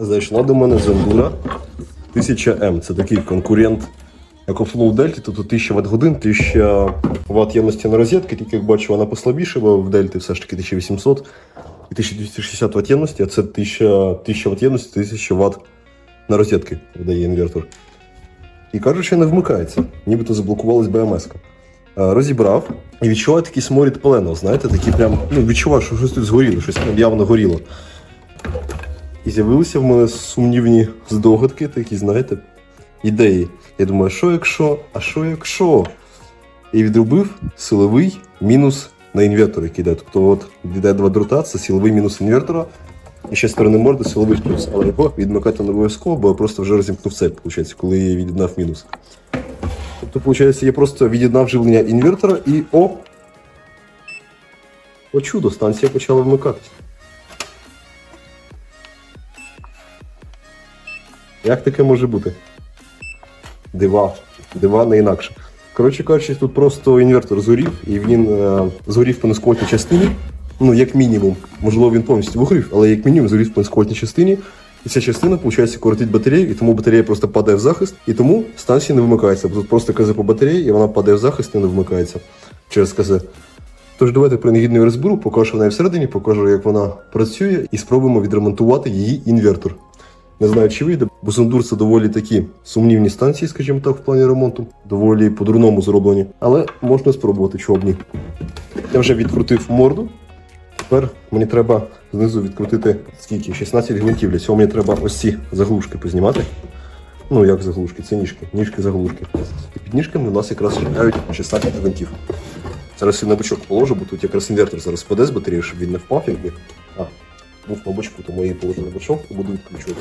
Зайшла до мене Зендура 1000М. Це такий конкурент як у Flow Delta, тобто 1000 Вт годин, 1000 Вт ємності на розетки, тільки як бачу, вона послабіше, бо в Дельті все ж таки 1800 і 1260 Вт ємності, а це 1000, 1000 Вт ємності, 1000 Вт на розетки видає інвертор. І кажуть, що не вмикається, нібито заблокувалась БМС. Е, Розібрав і відчуваю такий сморід паленого, знаєте, такий прям, ну, відчуваю, що щось тут згоріло, щось прям явно горіло. І з'явилися в мене сумнівні здогадки, такі, знаєте, ідеї. Я думаю, а що якщо, а що якщо? І відробив силовий мінус на інвертор, який йде. Тобто, от йде два дрота, це силовий мінус інвертора, і ще з сторони морди силовий плюс. Але його відмикати не обов'язково, бо я просто вже розімкнув цепь, виходить, коли я від'єднав мінус. Тобто, виходить, я просто від'єднав живлення інвертора і о! О чудо, станція почала вмикатися. Як таке може бути? Дива. Дива не інакше. Коротше кажучи, тут просто інвертор згорів, і він е, згорів по нескотній частині. Ну, як мінімум. Можливо, він повністю вигорів, але як мінімум згорів по нескотній частині. І ця частина, виходить, коротить батарею, і тому батарея просто падає в захист, і тому станція не вмикається. Бо тут просто КЗ по батареї, і вона падає в захист і не вмикається через КЗ. Тож давайте принагідно розберу, покажу в неї всередині, покажу, як вона працює, і спробуємо відремонтувати її інвертор. Не знаю, чи вийде, бо Зондур це доволі такі сумнівні станції, скажімо так, в плані ремонту, доволі по-дурному зроблені. Але можна спробувати, чого б ні. Я вже відкрутив морду. Тепер мені треба знизу відкрутити скільки? 16 гвинтів. Для цього мені треба ось ці заглушки познімати. Ну, як заглушки, це ніжки, ніжки заглушки. І під ніжками у нас якраз чекають 16 гвинтів. Зараз я на бочок положу, бо тут якраз інвертор зараз впаде з батареї, щоб він не впав, якби. Був на бочку, тому я її положу на бочок і буду відключувати.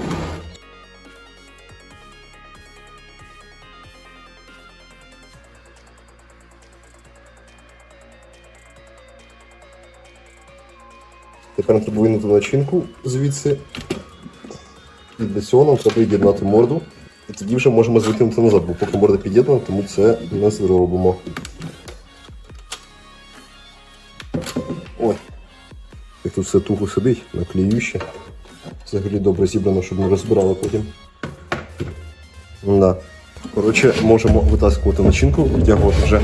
Тепер треба винути начинку звідси. І для цього нам треба від'єднати морду. І тоді вже можемо звикнути назад, бо поки морда під'єднана, тому це не зробимо. Тут все туго сидить, наклеюще. Взагалі добре зібрано, щоб не розбирали потім. Да. Коротше, можемо витаскувати начинку, витягувати вже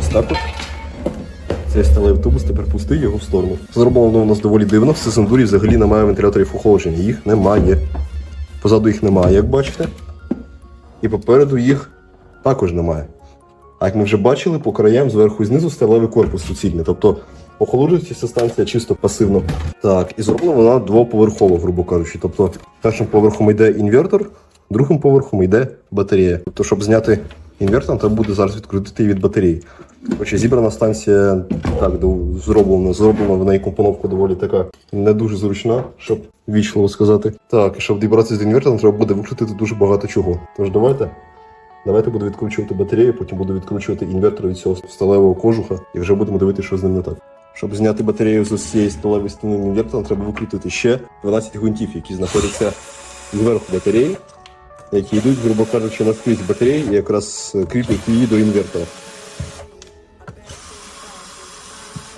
ось так от. Цей сталевий автобус тепер пустий його в сторону. Зроблено у нас доволі дивно. В Сесендурі взагалі немає вентиляторів охолодження. Їх немає. Позаду їх немає, як бачите. І попереду їх також немає. А як ми вже бачили, по краям зверху і знизу сталевий корпус суцільний. Тобто охолоджується ця станція чисто пасивно. Так, і зроблена вона двоповерхова, грубо кажучи. Тобто першим поверхом йде інвертор, другим поверхом йде батарея. Тобто, щоб зняти інвертор, треба буде зараз відкрутити її від батареї. Коротше, зібрана станція так зроблена, зроблена в неї компоновка доволі така не дуже зручна, щоб вічливо сказати. Так, і щоб дібратися з інвертором, треба буде викрутити дуже багато чого. Тож давайте. Давайте буду відкручувати батарею, потім буду відкручувати інвертор від цього сталевого кожуха, і вже будемо дивитися, що з ним не так. Щоб зняти батарею з цієї сталевої стіни інвертора, треба викрутити ще 12 гвинтів, які знаходяться зверху батареї, які йдуть, грубо кажучи, наскрізь батареї і якраз е, кріплять її до інвертора.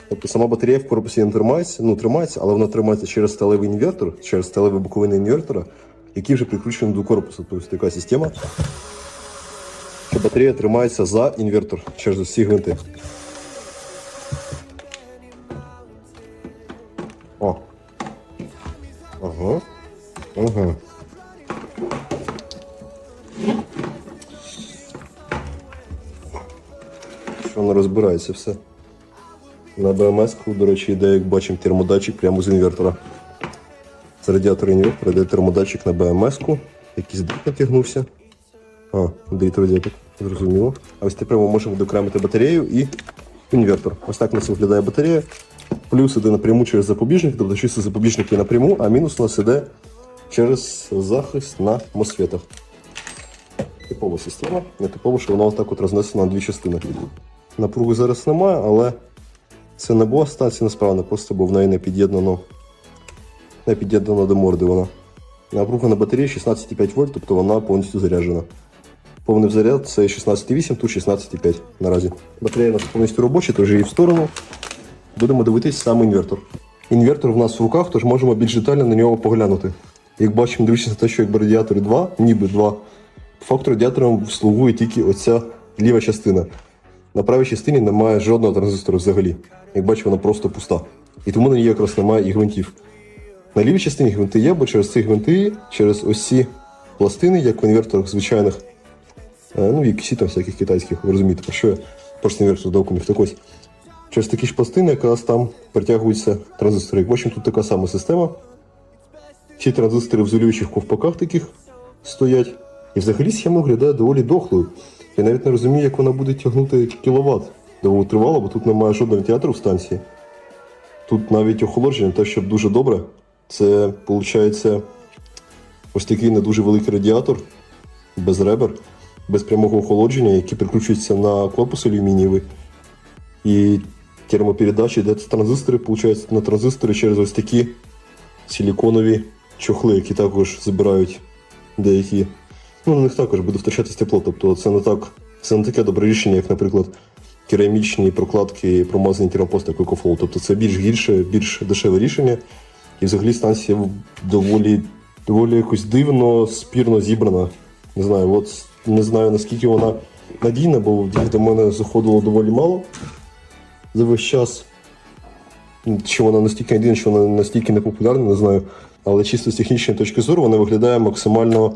Тобто сама батарея в корпусі не тримається, ну тримається, але вона тримається через сталевий інвертор, через сталеві боковини інвертора, які вже прикручені до корпусу. Тобто така система, що батарея тримається за інвертор через усі гвинти. Розбирається все. На БМС, до речі, йде, як бачимо, термодатчик прямо з інвертора. З радіатора інвертора йде термодатчик на БМС, якийсь дріт натягнувся. А, дріт радіатор, зрозуміло. А ось тепер ми можемо докремити батарею і інвертор. Ось так у нас виглядає батарея. Плюс іде напряму через запобіжник, тобто чисто запобіжники напряму, а мінус у нас іде через захист на мосфетах. Типова система, не типово, що вона отак от рознесена на дві частини. Напруги зараз немає, але це не була станція несправна, просто бо в неї не під'єднано не під'єднано до морди вона. Напруга на батареї 16,5 вольт, тобто вона повністю заряджена. Повний заряд це 16,8, тут 16,5 наразі. Батарея у нас повністю робоча, тож її в сторону. Будемо дивитись сам інвертор. Інвертор в нас в руках, тож можемо більш детально на нього поглянути. Як бачимо, дивлячись на те, що якби радіатори 2, ніби 2, по факту радіатором слугує тільки оця ліва частина. На правій частині немає жодного транзистора взагалі. Як бачимо, вона просто пуста. І тому на ній якраз немає і гвинтів. На лівій частині гвинти є, бо через ці гвинти, через ось пластини, як в інверторах звичайних, е, ну, як всі там всяких китайських, ви розумієте, про що я просто інвертор докумів. Так ось. Через такі ж пластини якраз там притягуються транзистори. Як бачимо, тут така сама система. Ці транзистори в ізолюючих ковпаках таких стоять. І взагалі схема виглядає доволі дохлою. Я навіть не розумію, як вона буде тягнути кіловат довго тривало, бо тут немає жодного вентилятора в станції. Тут навіть охолодження, те, що дуже добре, це виходить ось такий не дуже великий радіатор без ребер, без прямого охолодження, який прикручується на корпус алюмінієвий. І термопередачі, де транзистори, виходить, на транзистори через ось такі силіконові чохли, які також забирають деякі. Ну, на них також буде втрачатись тепло. Тобто це не так, це не таке добре рішення, як, наприклад, керамічні прокладки промазані термопости, як. Тобто це більш гірше, більш дешеве рішення. І взагалі станція доволі, доволі якось дивно, спірно зібрана. Не знаю, от не знаю наскільки вона надійна, бо їх до мене заходило доволі мало за весь час. Чи вона настільки надійна, чи вона настільки непопулярна, не знаю. Але чисто з технічної точки зору вона виглядає максимально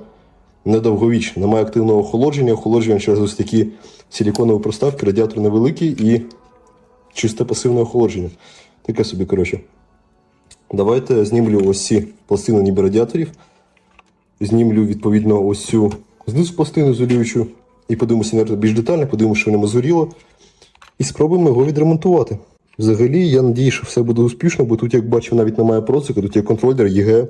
недовговічно. Немає активного охолодження, охолодження через ось такі силіконові проставки, радіатор невеликий і чисте пасивне охолодження. Таке собі, коротше. Давайте знімлю ось ці пластини ніби радіаторів. Знімлю відповідно ось цю знизу пластину ізолюючу. І подивимося більш детально, подивимося, що в ньому згоріло. І спробуємо його відремонтувати. Взагалі, я надію, що все буде успішно, бо тут, як бачив, навіть немає процика, тут є контролер EG,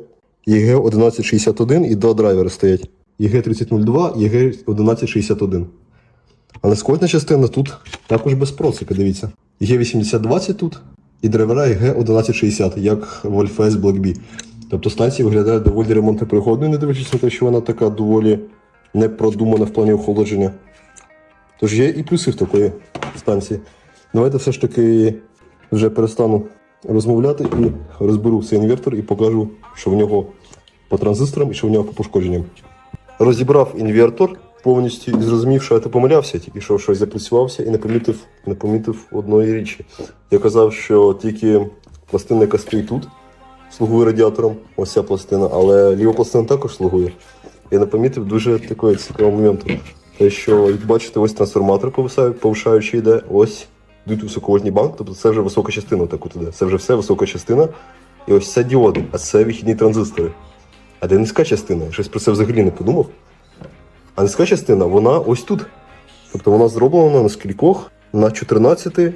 EG 1161 і два драйвери стоять. EG 3002 EG 1161. Але скотна частина тут також без процика, дивіться. EG 8020 тут і драйвера EG 1160, як в Альфа Bee. Тобто станція виглядає доволі ремонтопригодною, не дивлячись на те, що вона така доволі непродумана в плані охолодження. Тож є і плюси в такої станції. Давайте все ж таки вже перестану розмовляти і розберу цей інвертор і покажу, що в нього по транзисторам і що в нього по пошкодженням. Розібрав інвертор повністю і зрозумів, що я помилявся, тільки що щось запрацювався і не помітив, не помітив одної річі. Я казав, що тільки пластина, яка стоїть тут, слугує радіатором, ось ця пластина, але ліва пластина також слугує. Я не помітив дуже такого цікавого моменту. Те, що, як бачите, ось трансформатор повишаючи йде, ось йдуть високовольтні банк, тобто це вже висока частина так от іде. Це вже все висока частина. І ось це діоди, а це вихідні транзистори. А де низька частина? Я щось про це взагалі не подумав. А низька частина, вона ось тут. Тобто вона зроблена на скількох на 14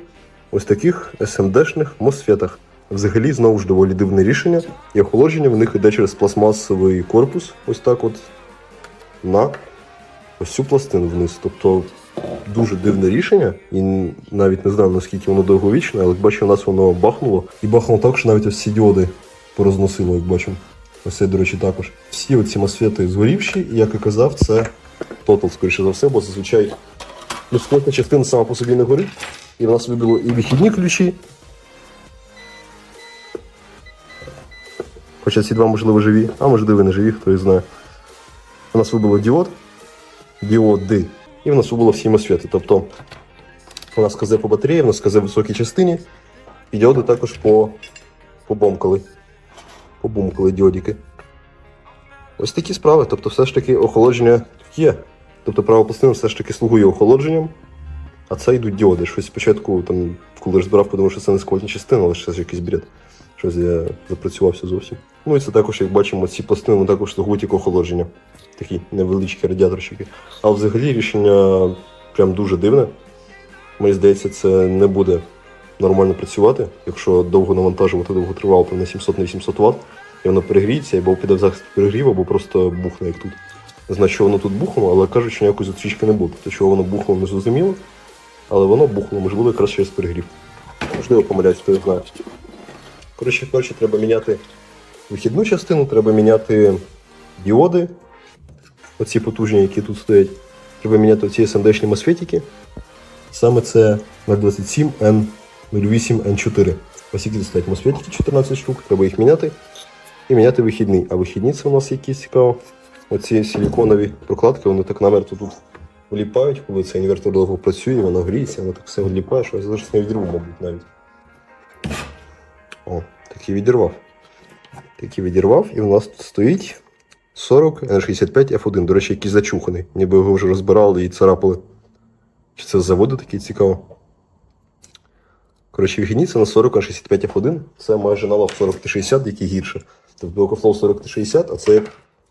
ось таких SMD-шних мосфетах. Взагалі, знову ж доволі дивне рішення. І охолодження в них йде через пластмасовий корпус, ось так от, на ось цю пластину вниз. Тобто дуже дивне рішення, і навіть не знаю, наскільки воно довговічне, але як бачу, у нас воно бахнуло. І бахнуло так, що навіть ось ці діоди порозносило, як бачимо. Ось це, до речі, також. Всі оці мосфети згорівші, і як і казав, це тотал, скоріше за все, бо зазвичай ну, частина сама по собі не горить. І в нас вибило і вихідні ключі. Хоча ці два, можливо, живі, а можливо, не живі, хто і знає. У нас вибило діод, діоди, і в нас вибило всі мосфети. Тобто у нас КЗ по батареї, у нас КЗ в високій частині, і діоди також по, побомкали. Побомкали діодики. Ось такі справи. Тобто, все ж таки охолодження є. Тобто права пластина все ж таки слугує охолодженням, а це йдуть діоди. Щось спочатку, там, коли розбирав, подумав, що це не скотні частина, але ще ж якийсь бред. Щось я запрацювався зовсім. Ну і це також, як бачимо, ці пластини також слугують як охолодження. Такі невеличкі радіаторчики. А взагалі рішення прям дуже дивне. Мені здається, це не буде нормально працювати, якщо довго навантажувати, довго тривало там на 700 на 800 Вт, і воно перегріється, або піде в захист перегріву, або просто бухне як тут. Не знаю, що воно тут бухнуло, але кажуть, що ніякої зустрічки не буде. Те, що воно бухнуло, не зрозуміло, але воно бухнуло, можливо, якраз через перегрів. Можливо, помиляюсь, хто не знає. Коротше, коротше, треба міняти вихідну частину, треба міняти діоди, оці потужні, які тут стоять. Треба міняти оці SMD-шні мосфетики. Саме це 027 N08 N4. Ось які тут стоять мосфетики 14 штук, треба їх міняти. І міняти вихідний. А вихідні це у нас якісь цікаво. Оці силіконові прокладки, вони так намертво тут вліпають, коли цей інвертор довго працює, воно гріється, воно так все вліпає, що я зараз не відірву, мабуть, навіть. О, такий відірвав. Такий відірвав, і у нас тут стоїть 40 N65 F1. До речі, якийсь зачуханий, ніби його вже розбирали і царапали. Чи це з заводу такий цікаво? Коротше, це на 40 N65 F1. Це майже аналог 40T60, який гірше. Тобто EcoFlow 40T60, а це як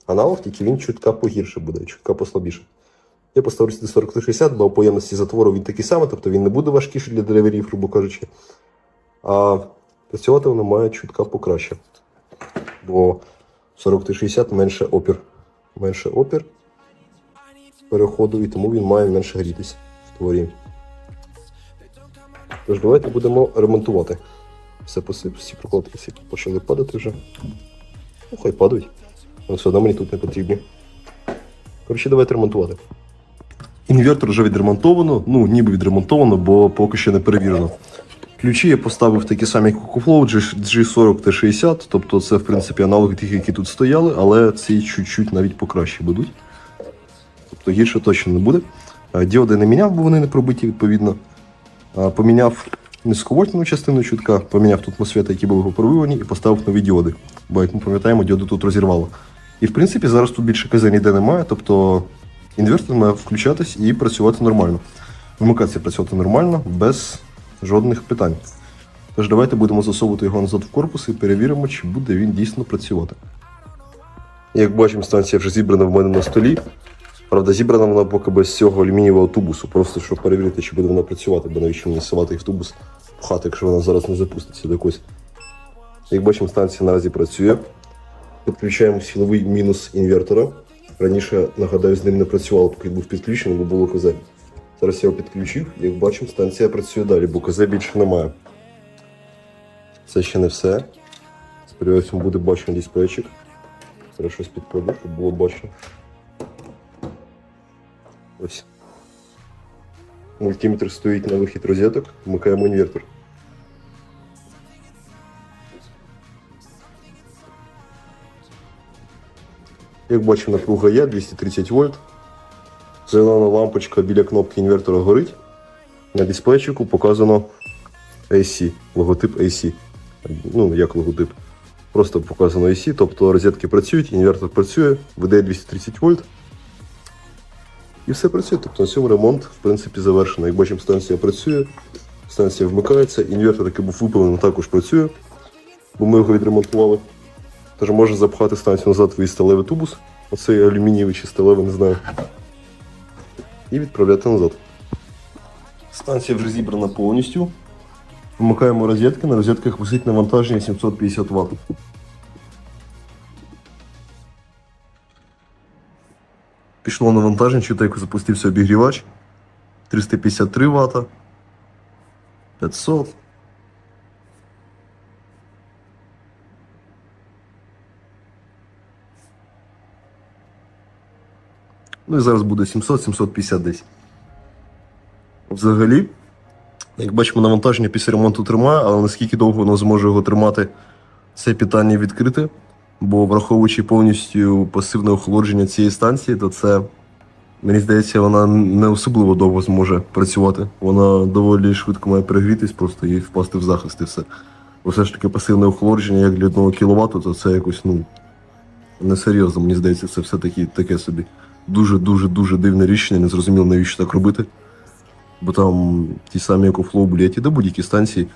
аналог, тільки він чутка погірше буде, чутка послабіше. Я поставлю сюди 40T60, бо по ємності затвору він такий самий, тобто він не буде важкіший для драйверів, грубо кажучи. А працювати воно має чутка покраще. Бо 40T60 менше опір. Менше опір переходу, і тому він має менше грітися в творі. Тож давайте будемо ремонтувати. Все посип, всі прокладки почали падати вже. Ну, хай падають. Але все одно мені тут не потрібні. Коротше, давайте ремонтувати. Інвертор вже відремонтовано, ну ніби відремонтовано, бо поки що не перевірено. Ключі я поставив такі самі, як у Flow G40 T60, тобто це в принципі аналоги тих, які тут стояли, але ці чуть-чуть навіть покраще будуть. Тобто гірше точно не буде. Е, Діоди не міняв, бо вони не пробиті відповідно. Поміняв низьковольтну частину чутка, поміняв тут мосфети, які були пробивані, і поставив нові діоди. Бо, як ми пам'ятаємо, діоди тут розірвало. І в принципі зараз тут більше КЗ ніде немає, тобто інвертор має включатись і працювати нормально. Вмикатися працювати нормально, без жодних питань. Тож давайте будемо засовувати його назад в корпус і перевіримо, чи буде він дійсно працювати. Як бачимо, станція вже зібрана в мене на столі. Правда, зібрана вона поки без цього алюмінієвого тубусу, просто щоб перевірити, чи буде вона працювати, бо навіщо мені насувати в тубус пхати, якщо вона зараз не запуститься до якось. Як бачимо, станція наразі працює. Підключаємо силовий мінус інвертора. Раніше, нагадаю, з ним не працювало, поки був підключений, бо було КЗ. Зараз я його підключив, як бачимо, станція працює далі, бо КЗ більше немає. Це ще не все. Сподіваюся, буде бачено дисплейчик. Зараз щось підкладу, щоб було бачно. Ось. Мультиметр стоїть на вихід розеток, вмикаємо інвертор. Як бачимо, напруга є 230 вольт. Зелена лампочка біля кнопки інвертора горить. На дисплейчику показано AC, логотип AC. Ну, як логотип. Просто показано AC, тобто розетки працюють, інвертор працює, видає 230 вольт. І все працює. Тобто на цьому ремонт в принципі завершено. Як бачимо, станція працює, станція вмикається, інвертор, який був випалений, також працює, бо ми його відремонтували. Тож можна запхати станцію назад в сталевий тубус, оцей алюмінієвий чи сталевий, не знаю. І відправляти назад. Станція вже зібрана повністю. Вмикаємо розетки, на розетках висить навантаження 750 Вт. Пішло навантаження, чути, як запустився обігрівач. 353 Вт. 500. Ну і зараз буде 700-750 десь. Взагалі, як бачимо, навантаження після ремонту тримає, але наскільки довго воно зможе його тримати, це питання відкрите. Бо враховуючи повністю пасивне охолодження цієї станції, то це, мені здається, вона не особливо довго зможе працювати. Вона доволі швидко має перегрітись просто і впасти в захист і все. Бо все ж таки пасивне охолодження як для 1 кВт, то це якось, ну, несерйозно, мені здається, це все-таки таке собі. Дуже-дуже дуже дивне рішення, не зрозуміло, навіщо так робити. Бо там ті самі екофлоу блять, і до будь-які станції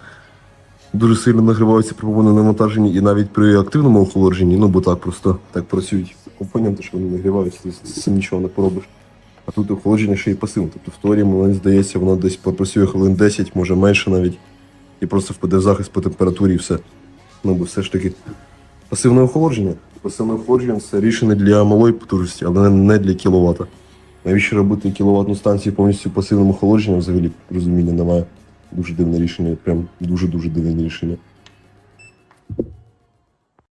дуже сильно нагріваються при повному навантаженні і навіть при активному охолодженні, ну бо так просто так працюють компоненти, що вони нагріваються, цим нічого не поробиш. А тут охолодження ще й пасивне. Тобто в теорії, мені здається, воно десь попрацює хвилин 10, може менше навіть, і просто впаде в захист по температурі і все. Ну бо все ж таки пасивне охолодження. Пасивне охолодження це рішення для малої потужності, але не для кіловата. Навіщо робити кіловатну станцію повністю пасивним охолодженням, взагалі розуміння немає. Дуже дивне рішення, прям дуже-дуже дивне рішення.